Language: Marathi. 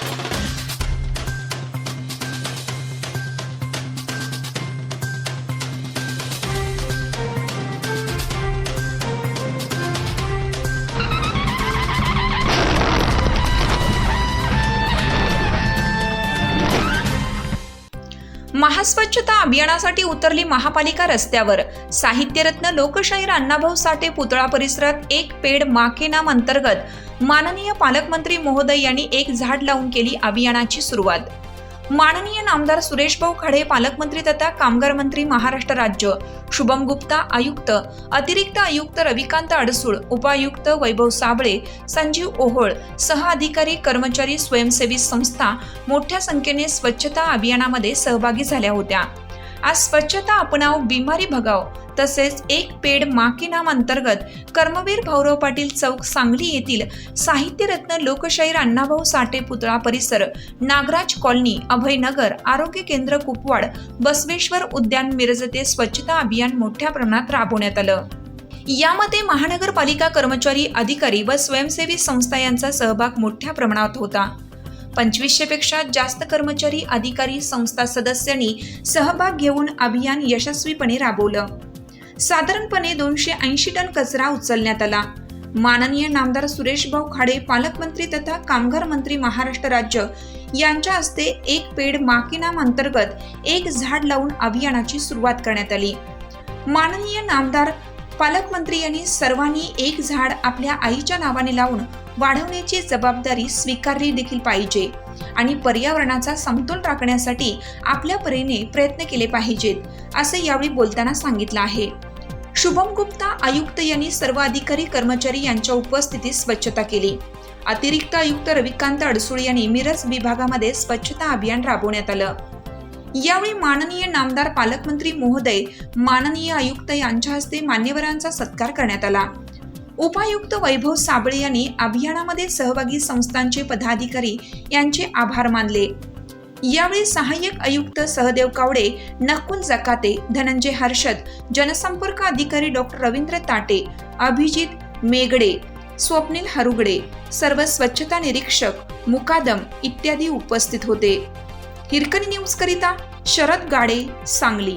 Thank you. महास्वच्छता अभियानासाठी उतरली महापालिका रस्त्यावर. साहित्यरत्न लोकशाहीर अण्णाभाऊ साठे पुतळा परिसरात एक पेड माके नाम अंतर्गत माननीय पालकमंत्री महोदय यांनी एक झाड लावून केली अभियानाची सुरुवात. माननीय नामदार सुरेशभाऊ खाडे पालकमंत्री तथा कामगार मंत्री महाराष्ट्र राज्य. शुभम गुप्ता आयुक्त. अतिरिक्त आयुक्त रविकांत अडसूळ उपायुक्त वैभव साबळे संजीव ओहोळ सह अधिकारी कर्मचारी स्वयंसेवी संस्था मोठ्या संख्येने स्वच्छता अभियानामध्ये सहभागी झाल्या होत्या. आज स्वच्छता अपनाव बिमारी भगाव तसेच एक पेड माके नाम अंतर्गत कर्मवीर भाऊराव पाटील चौक सांगली येथील साहित्यरत्न लोकशाहीर अण्णाभाऊ साठे पुतळा परिसर नागराज कॉलनी अभयनगर आरोग्य केंद्र कुपवाड बसवेश्वर उद्यान मिरजते स्वच्छता अभियान मोठ्या प्रमाणात राबवण्यात आलं. यामध्ये महानगरपालिका कर्मचारी अधिकारी व स्वयंसेवी संस्था यांचा सहभाग मोठ्या प्रमाणात होता. पंचवीसशेपेक्षा जास्त कर्मचारी अधिकारी संस्था सदस्यांनी सहभाग घेऊन अभियान यशस्वीपणे राबवलं. साधारणपणे दोनशे ऐंशी टन कचरा उचलण्यात आला. माननीय नामदार सुरेशभाऊ खाडे पालकमंत्री तथा कामगार मंत्री महाराष्ट्र राज्य यांच्या हस्ते एक पेड माकिनाम अंतर्गत एक झाड लावून अभियानाची सुरुवात करण्यात आली. माननीय नामदार पालकमंत्री यांनी सर्वांनी एक झाड आपल्या आईच्या नावाने लावून वाढवण्याची जबाबदारी स्वीकारली देखील पाहिजे आणि पर्यावरणाचा समतोल राखण्यासाठी आपल्या परीने प्रयत्न केले पाहिजेत असे यावेळी बोलताना सांगितलं आहे. शुभम गुप्ता आयुक्त यांनी सर्व अधिकारी कर्मचारी यांच्या उपस्थितीत स्वच्छता केली. अतिरिक्त आयुक्त रविकांत अडसूळ यांनी मिरज विभागामध्ये स्वच्छता अभियान राबवण्यात आलं. यावेळी माननीय नामदार पालकमंत्री महोदय माननीय आयुक्त यांच्या हस्ते मान्यवरांचा सत्कार करण्यात आला. उपायुक्त वैभव साबळे यांनी अभियानामध्ये सहभागी संस्थांचे पदाधिकारी यांचे आभार मानले. यावेळी सहाय्यक आयुक्त सहदेव कावडे नकुल जकाते धनंजय हर्षद जनसंपर्क अधिकारी डॉक्टर रवींद्र ताटे अभिजित मेगडे स्वप्नील हरुगडे सर्व स्वच्छता निरीक्षक मुकादम इत्यादी उपस्थित होते. हिरकणी न्यूज करिता शरद गाडे सांगली.